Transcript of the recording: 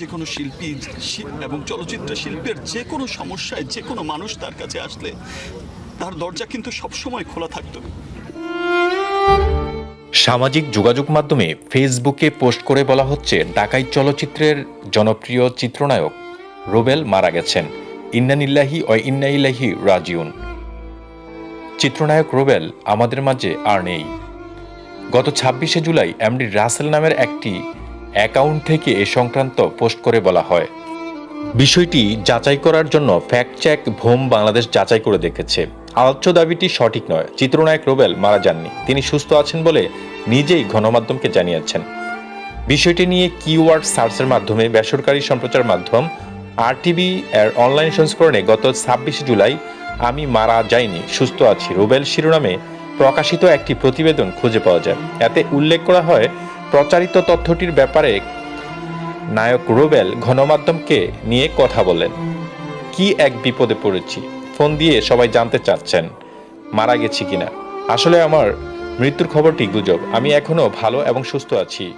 যে কোনো শিল্পী এবং চলচ্চিত্র শিল্পের যে কোনো সমস্যায় যে কোনো মানুষ তার কাছে আসলে তার দরজা কিন্তু সবসময় খোলা থাকতো। সামাজিক যোগাযোগ মাধ্যমে ফেসবুকে পোস্ট করে বলা হচ্ছে ডাকাই চলচ্চিত্রের জনপ্রিয় চিত্রনায়ক রোবেল মারা গেছেন। ইন্নানিল্লাহি ও ইন্নাইলাহি রাজিউন। চিত্রনায়ক রোবেল আমাদের মাঝে আর নেই। গত ছাব্বিশে জুলাই এমডি রাসেল নামের একটি অ্যাকাউন্ট থেকে এ সংক্রান্ত পোস্ট করে বলা হয়। বিষয়টি যাচাই করার জন্য ফ্যাক্ট চেক ভোম বাংলাদেশ যাচাই করে দেখেছে। আলোচ্য দাবিটি সঠিক নয়। চিত্রনায়ক রোবেল মারা যাননি। তিনি সুস্থ আছেন বলে নিজেই গণমাধ্যমকে জানিয়েছেন। বিষয়টি নিয়ে কিওয়ার্ড সার্চের মাধ্যমে বেসরকারি সম্প্রচার মাধ্যম আরটিভি এর অনলাইন সংস্করণে গত ছাব্বিশে জুলাই আমি মারা যাইনি, সুস্থ আছি। রোবেল শিরোনামে প্রকাশিত একটি প্রতিবেদন খুঁজে পাওয়া যায়। এতে উল্লেখ করা হয় প্রচারিত তথ্যটির ব্যাপারে নায়ক রোবেল গণমাধ্যমকে নিয়ে কথা বলেন কি এক বিপদে পড়েছি? ফোন দিয়ে সবাই জানতে চাচ্ছেন, মারা গেছি কিনা। আসলে আমার মৃত্যুর খবরটি গুজব। আমি এখনও ভালো এবং সুস্থ আছি।